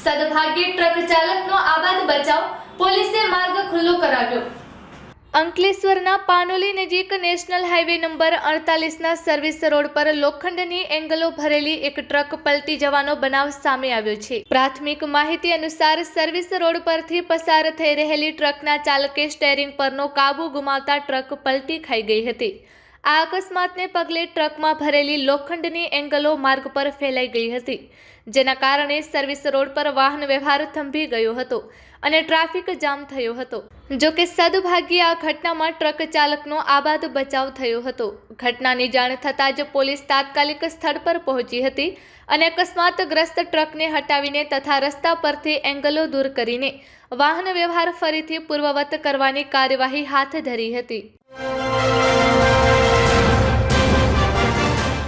સદભાગ્યે truck ચાલકનો આબાદ બચાવ પોલીસે માર્ગ ખુલ્લો કરાવ્યો. અંકલેશ્વરના પાનોલી નજીક નેશનલ હાઈવે નંબર અડતાલીસના સર્વિસ રોડ પર લોખંડની એંગલો ભરેલી એક ટ્રક પલટી જવાનો બનાવ સામે આવ્યો છે. પ્રાથમિક માહિતી અનુસાર સર્વિસ રોડ પરથી પસાર થઈ રહેલી ટ્રકના ચાલકે સ્ટેરિંગ પરનો કાબુ ગુમાવતા ટ્રક પલટી ખાઈ ગઈ હતી. આ અકસ્માતને પગલે ટ્રકમાં ભરેલી લોખંડની એંગલો માર્ગ પર ફેલાઈ ગઈ હતી, જેના કારણે સર્વિસ રોડ પર વાહન વ્યવહાર થંભી ગયો હતો અને ટ્રાફિક જામ થયો હતો. જો કે સદભાગ્યે આ ઘટનામાં ટ્રક ચાલકનો આબાદ બચાવ થયો હતો. ઘટનાની જાણ થતાં જ પોલીસ તાત્કાલિક સ્થળ પર પહોંચી હતી અને અકસ્માતગ્રસ્ત ટ્રકને હટાવીને તથા રસ્તા પરથી એંગલો દૂર કરીને વાહન વ્યવહાર ફરીથી પૂર્વવત કરવાની કાર્યવાહી હાથ ધરી હતી.